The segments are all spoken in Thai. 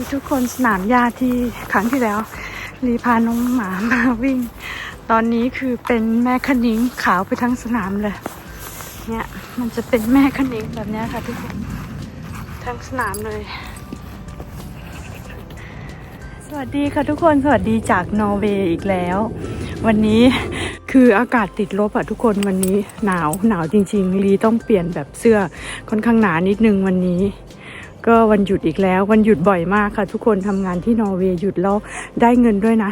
ดูทุกคนสนามหญ้าที่ครั้งที่แล้วรีพาน้องหมามาวิ่ง ตอนนี้คือเป็นแม่คณิ้งขาวไปทั้งสนามเลย เนี่ยมันจะเป็นแม่คณิ้งแบบนี้ค่ะทุกคนทั้งสนามเลย สวัสดีค่ะทุกคนสวัสดีจากนอร์เวย์อีกแล้ว วันนี้คืออากาศติดลบอะทุกคนวันนี้หนาวหนาวจริงๆลีต้องเปลี่ยนแบบเสื้อค่อนข้างหนานิดนึงวันนี้ ก็วันหยุดอีกแล้ว วันหยุดบ่อยมากค่ะ ทุกคนทำงานที่นอร์เวย์หยุดแล้วได้เงินด้วยนะ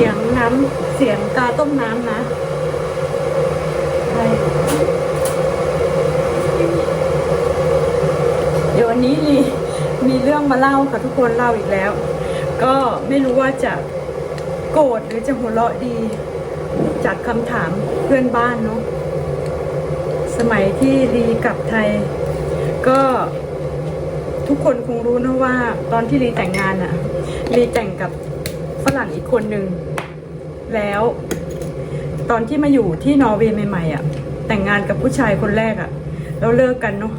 สียงน้ำเสียงกาต้มน้ำนะใช่เดี๋ยววันนี้ลีมีเรื่องมาเล่าค่ะทุกคนเล่าอีกแล้ว ก็ไม่รู้ว่าจะโกรธหรือจะหัวเราะดี จากคำถามเพื่อนบ้านเนาะสมัยที่ลีกลับไทย ก็ทุกคนคงรู้นะว่า ตอนที่ลีแต่งงานอะลีแต่งกับ รั่งอีกคนหนึ่งแล้วตอนที่มาอยู่ที่นอร์เวย์ใหม่ๆอะ แต่งงานกับผู้ชายคนแรกอะ แล้วเลิกกันเนาะ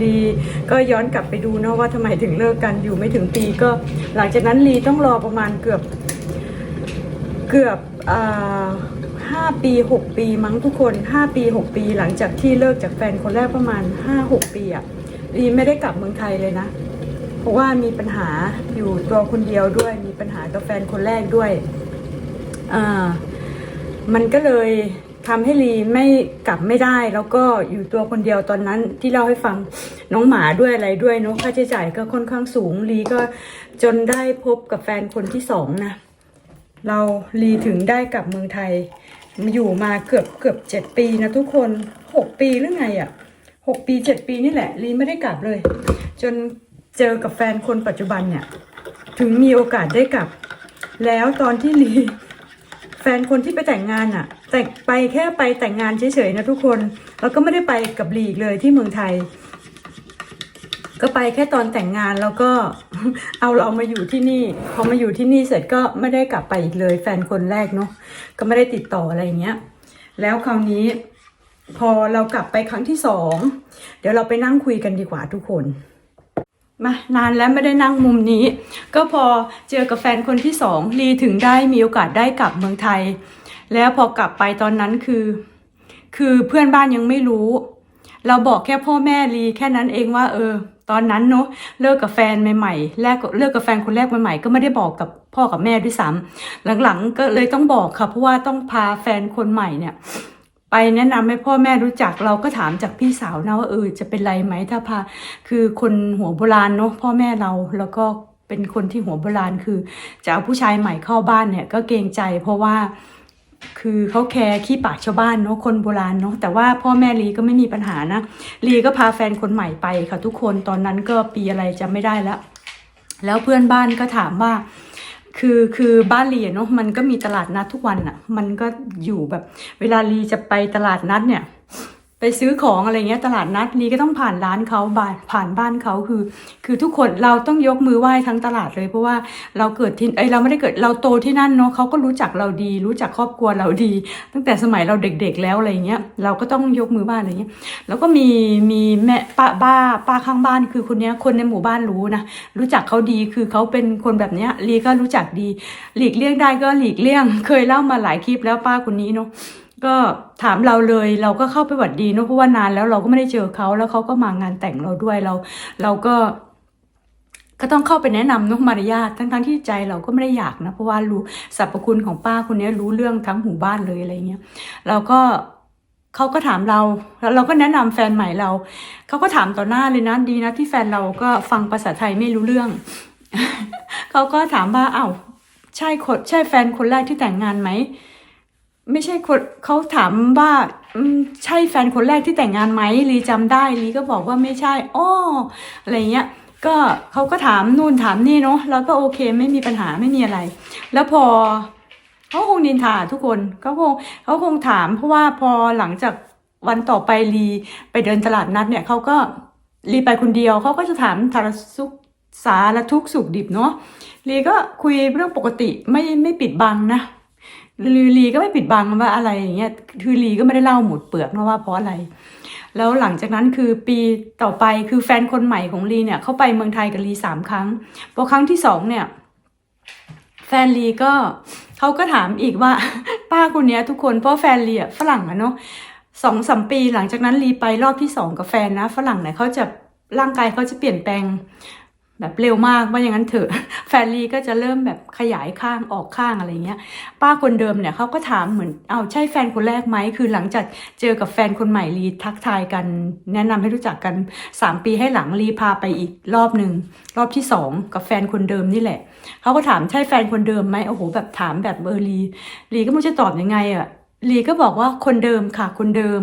ลีก็ย้อนกลับไปดูเนาะว่าทำไมถึงเลิกกันอยู่ไม่ถึงปีก็ หลังจากนั้นลีต้องรอประมาณเกือบ เกือบอ่าห้าปีหกปีมั้งทุกคนห้าปีหกปี หลังจากที่เลิกจากแฟนคนแรกประมาณห้าหกปีอะลีไม่ได้กลับเมืองไทยเลยนะ ราะว่ามีปัญหาอยู่ตัวคนเดียวด้วย มีปัญหากับแฟนคนแรกด้วยอ่ามันก็เลยทำให้ลีไม่กลับไม่ได้ แล้วก็อยู่ตัวคนเดียวตอนนั้นที่เล่าให้ฟังน้องหมาด้วยอะไรด้วยเนอะค่าใช้จ่ายก็ค่อนข้างสูงลีก็จนได้พบกับแฟนคนที่สองนะ เราลีถึงได้กลับเมืองไทยมาอยู่มาเกือบเกือบเจ็ดปีนะทุกคนหกปีหรือไงอะ่ะหกปีเจ็ดปีนี่แหละลีไม่ได้กลับเลย จน เจอกับแฟนคนปัจจุบันเนี่ย ถึงมีโอกาสได้กลับ แล้วตอนที่ลีแฟนคนที่ไปแต่งงานอะ่ะ แต่ไปแค่ไปแต่งงานเฉยๆนะทุกคน แล้วก็ไม่ได้ไปกับลีกเลยที่เมืองไทย ก็ไปแค่ตอนแต่งงานแล้วก็เอาเรามาอยู่ที่นี่พอมาอยู่ที่นี่เสร็จก็ไม่ได้กลับไปอีกเลย แฟนคนแรกเนาะก็ไม่ได้ติดต่ออะไรเงี้ย แล้วคราวนี้พอเรากลับไปครั้งที่สอง เดี๋ยวเราไปนั่งคุยกันดีกว่าทุกคน มานานแล้วไม่ได้นั่งมุมนี้ ก็พอเจอกับแฟนคนที่สองลีถึงได้มีโอกาสได้กลับเมืองไทย แล้วพอกลับไปตอนนั้นคือ คือเพื่อนบ้านยังไม่รู้ เราบอกแค่พ่อแม่ลีแค่นั้นเองว่า เออ ตอนนั้นเนาะเลิกกับแฟนใหม่ๆแรกเลิกกับแฟนคนแรกใหม่ๆก็ไม่ได้บอกกับพ่อกับแม่ด้วยซ้ำหลังๆ ก็เลยต้องบอกค่ะเพราะว่าต้องพาแฟนคนใหม่เนี่ย ไปแนะนำให้พ่อแม่รู้จักเราก็ถามจากพี่สาวนะว่าเออจะเป็นไรไหมถ้าพาคือคนหัวโบราณเนาะพ่อแม่เราแล้วก็เป็นคนที่หัวโบราณคือจะเอาผู้ชายใหม่เข้าบ้านเนี่ยก็เกรงใจ เพราะว่าคือเขาแคร์ขี้ปากชาวบ้านเนาะคนโบราณเนาะแต่ว่าพ่อแม่ลีก็ไม่มีปัญหานะลีก็พาแฟนคนใหม่ไปค่ะทุกคนตอนนั้นก็ปีอะไรจำไม่ได้แล้ว แล้วเพื่อนบ้านก็ถามว่า คือคือบ้านลีอะเนาะมันก็มีตลาดนัดทุกวันอะ่ะ มันก็อยู่แบบ เวลาลีจะไปตลาดนัดเนี่ย ไปซื้อของอะไรเงี้ยตลาดนัดลีก็ต้องผ่านร้านเขาบ้านผ่านบ้านเขาคือ คือทุกคนเราต้องยกมือไหว้ทั้งตลาดเลยเพราะว่าเราเกิดที่เอ้ยเราไม่ได้เกิดเราโตที่นั่นเนาะเขาก็รู้จักเราดี รู้จักครอบครัวเราดี ตั้งแต่สมัยเราเด็กๆแล้วอะไรเงี้ยเราก็ต้องยกมือไหว้อะไรเงี้ยแล้วก็มีมีแม่ป้าบ้าป้าข้างบ้านคือคนเนี้ยคนในหมู่บ้านรู้นะรู้จักเขาดีคือเขาเป็นคนแบบเนี้ยลีก็รู้จักดี หลีกเลี่ยงได้ก็หลีกเลี่ยง เคยเล่ามาหลายคลิปแล้วป้าคนนี้เนาะ ก็ถามเราเลยเราก็เข้าไปหวัดดีเนาะเพราะว่านานแล้วเราก็ไม่ได้เจอเขาแล้วเขาก็มางานแต่งเราด้วยเรา เราก็ก็ต้องเข้าไปแนะนำเนกมารยาททั้งๆที่ใจเราก็ไม่ได้อยากนะ เพราะว่ารู้สรรพคุณของป้าคนนี้รู้เรื่องทั้งหมู่บ้านเลยอะไรเงี้ยเราก็เขาก็ถามเราแล้วเราก็แนะนำแฟนใหม่เราเขาก็ถามต่อหน้าเลยนะดีนะที่แฟนเราก็ฟังภาษาไทยไม่รู้เรื่องเขาก็ถามว่าเอ้าใช่คนใช่แฟนคนแรกที่แต่งงานไหม ไม่ใช่คนเขาถามว่าใช่แฟนคนแรกที่แต่งงานไหมลีจำได้ลีก็บอกว่าไม่ใช่อ้ออะไรเงี้ย ก็เขาก็ถามนู่นถามนี่เนาะแล้วก็โอเคไม่มีปัญหาไม่มีอะไร แล้วพอเขาคงนินทาทุกคนเขาคงเขาคงถาม เพราะว่าพอหลังจากวันต่อไปลีไปเดินตลาดนัดเนี่ยเขาก็ลีไปคนเดียวเขาก็จะถามสารสุขสารทุกสุขดิบเนาะลีก็คุยเรื่องปกติไม่ไม่ปิดบังนะ ลีลีก็ไม่ปิดบังว่าอะไรอย่างเงี้ยคือลีก็ไม่ได้เล่าหมดเปลือกนะว่าเพราะอะไร แล้วหลังจากนั้นคือปีต่อไปคือแฟนคนใหม่ของลีเนี่ยเขาไปเมืองไทยกับลีสามครั้งพอครั้งที่สองเนี่ยแฟนลีก็เขาก็ถามอีกว่าป้าคนเนี้ยทุกคนเพราะแฟนลีอะฝรั่งอะเนาะสองสามปีหลังจากนั้นลีไปรอบที่สองกับแฟนนะ ฝรั่งเนี่ยเขาจะร่างกายเขาจะเปลี่ยนแปลง แบบเร็วมากว่าอย่างนั้นเถอะ แฟนลีก็จะเริ่มแบบขยายข้างออกข้างอะไรเงี้ย ป้าคนเดิมเนี่ยเขาก็ถามเหมือนเอาใช่แฟนคนแรกไหมคือหลังจากเจอกับแฟนคนใหม่ลีทักทายกัน แนะนำให้รู้จักกันสามปีให้หลังลีพาไปอีกรอบหนึ่งรอบที่สองกับแฟนคนเดิมนี่แหละเขาก็ถามใช่แฟนคนเดิมไหมโอ้โหแบบถามแบบเบอร์ลีลีก็ไม่รู้จะตอบยังไงอะลีก็บอกว่าคนเดิมค่ะคนเดิม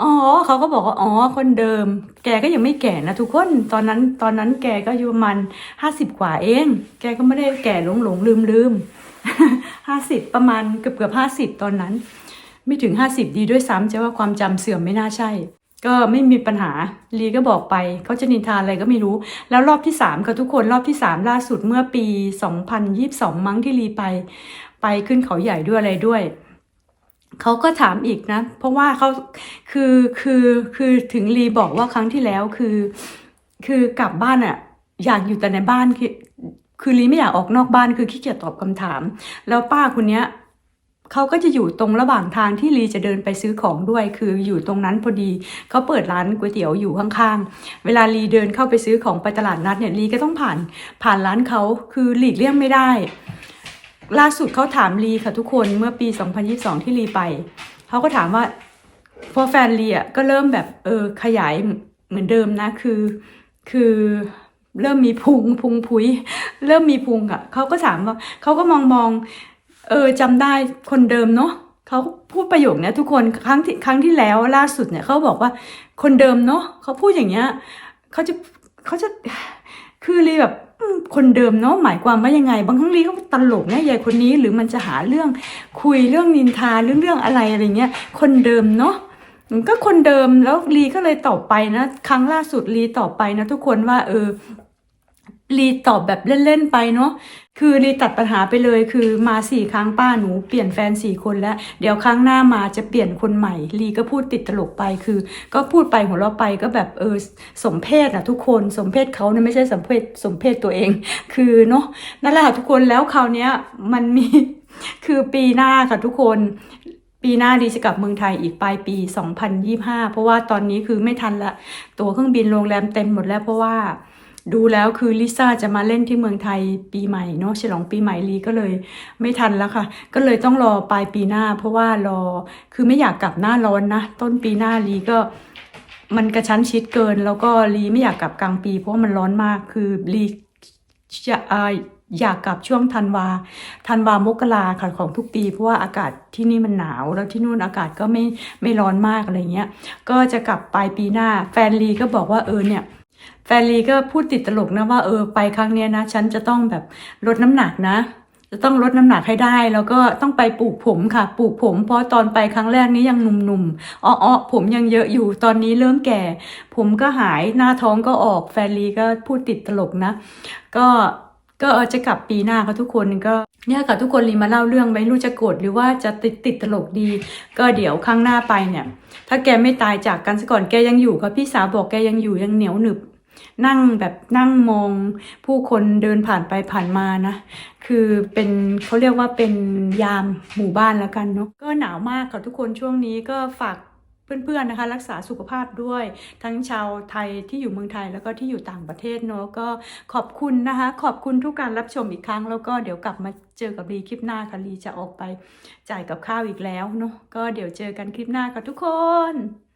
อ๋อเขาก็บอกว่าอ๋อคนเดิม แกก็ยังไม่แก่นะทุกคนตอนนั้นตอนนั้นแกก็อายุประมาณห้าสิบกว่าเอง แกก็ไม่ได้แก่หลงหลงลืมลืมห้าสิบประมาณเกือบเกือบห้าสิบตอนนั้น ไม่ถึงห้าสิบดีด้วยซ้ำจะว่าความจำเสื่อมไม่น่าใช่ ก็ไม่มีปัญหาลีก็บอกไปเขาจะนินทาอะไรก็ไม่รู้ แล้วรอบที่สามค่ะทุกคนรอบที่สามล่าสุดเมื่อปีสองพันยี่สิบสองมั้งที่ลีไป ไปขึ้นเขาใหญ่ด้วยอะไรด้วย เขาก็ถามอีกนะ เพราะว่าเขาคือคือคือถึงลีบอกว่าครั้งที่แล้วคือ คือกลับบ้านอะอยากอยู่แต่ในบ้านคือคือลีไม่อยากออกนอกบ้านคือขี้เกียจตอบคำถาม แล้วป้าคนเนี้ยเขาก็จะอยู่ตรงระหว่างทางที่ลีจะเดินไปซื้อของด้วย คืออยู่ตรงนั้นพอดีเขาเปิดร้านก๋วยเตี๋ยวอยู่ข้างๆ เวลาลีเดินเข้าไปซื้อของไปตลาดนัดเนี่ยลีก็ต้องผ่านผ่านร้านเขาคือหลีกเลี่ยงไม่ได้ ล่าสุดเขาถามลีค่ะทุกคนเมื่อปี 2022 ที่ลีไป เขาก็ถามว่าพอแฟนลีอะก็เริ่มแบบเออขยายเหมือนเดิมนะคือ คือเริ่มมีพุงพุงพุย เริ่มมีพุงอะเขาก็ถามว่าเขาก็มองมองเออจำได้คนเดิมเนาะเขาพูดประโยคนี้ทุกคนครั้งที่ครั้งที่แล้วล่าสุดเนี่ยเขาบอกว่าคนเดิมเนาะเขาพูดอย่างเงี้ยเขาจะเขาจะ คือลีแบบคนเดิมเนาะหมายความว่ายังไง บางครั้งลีก็ตลกเนี่ยยายคนนี้ หรือมันจะหาเรื่องคุยเรื่องนินทาเรื่องเรื่องอะไรอะไรเงี้ยคนเดิมเนาะก็คนเดิมแล้วลีก็เลยตอบไปนะ ครั้งล่าสุดลีตอบไปนะทุกคนว่าเออ ลีตอบแบบเล่น ๆ ไปเนาะ คือลีตัดปัญหาไปเลยคือมาสี่ครั้งป้าหนูเปลี่ยนแฟนสี่คนแล้ว เดี๋ยวครั้งหน้ามาจะเปลี่ยนคนใหม่ลีก็พูดติดตลกไปคือ ก็พูดไปหัวเราะไปก็แบบเออสมเพศอะทุกคนสมเพศเขาเนี่ยไม่ใช่สมเพศสมเพศตัวเอง คือเนาะนั่นแหละค่ะทุกคนแล้วคราวเนี้ยมันมีคือปีหน้าค่ะทุกคนปีหน้าดีจะกลับเมืองไทยอีกปลายปี 2025 เพราะว่าตอนนี้คือไม่ทันละ ตัวเครื่องบินโรงแรมเต็มหมดแล้วเพราะว่า ดูแล้วคือลิซ่าจะมาเล่นที่เมืองไทยปีใหม่เนาะฉลองปีใหม่ลีก็เลยไม่ทันแล้วค่ะ ก็เลยต้องรอปลายปีหน้า เพราะว่ารอคือไม่อยากกลับหน้าร้อนนะ ต้นปีหน้าลีก็มันกระชั้นชิดเกิน แล้วก็ลีไม่อยากกลับกลางปี เพราะว่ามันร้อนมากคือลีจะเอ่ออยากกลับช่วงธันวาธันวามกราค่ะของทุกปี เพราะว่าอากาศที่นี่มันหนาว แล้วที่นู่นอากาศก็ไม่ไม่ร้อนมากอะไรเงี้ย ก็จะกลับปลายปีหน้า แฟนลีก็บอกว่าเออเนี่ย แฟนลีก็พูดติดตลกนะว่าเออไปครั้งเนี้ยนะ ฉันจะต้องแบบลดน้ำหนักนะ จะต้องลดน้ำหนักให้ได้ แล้วก็ต้องไปปลูกผมค่ะ ปลูกผม เพราะตอนไปครั้งแรกนี้ยังหนุ่มๆอ้อๆผมยังเยอะอยู่ตอนนี้เริ่มแก่ ผมก็หายหน้าท้องก็ออกแฟนลีก็พูดติดตลกนะ ก็ ก็จะกลับปีหน้าค่ะทุกคนก็เนี่ยค่ะทุกคนลีมาเล่าเรื่องไม่รู้จะโกรธหรือว่าจะติดติดตลกดี ก็เดี๋ยวครั้งหน้าไปเนี่ย ถ้าแกไม่ตายจากกันซะก่อนแกยังอยู่ค่ะพี่สาวบอกแกยังอยู่ยังเหนียวหนึบ นั่งแบบนั่งมองผู้คนเดินผ่านไปผ่านมานะ คือเป็นเขาเรียกว่าเป็นยามหมู่บ้านแล้วกันเนาะก็หนาวมากค่ะทุกคนช่วงนี้ก็ฝาก เพื่อนๆนะคะ รักษาสุขภาพด้วย ทั้งชาวไทยที่อยู่เมืองไทยแล้วก็ที่อยู่ต่างประเทศเนาะก็ขอบคุณนะคะ ขอบคุณทุกการรับชมอีกครั้ง แล้วก็เดี๋ยวกลับมาเจอกับลีคลิปหน้าค่ะลีจะออกไปจ่ายกับข้าวอีกแล้วเนาะก็เดี๋ยวเจอกันคลิปหน้าค่ะทุกคน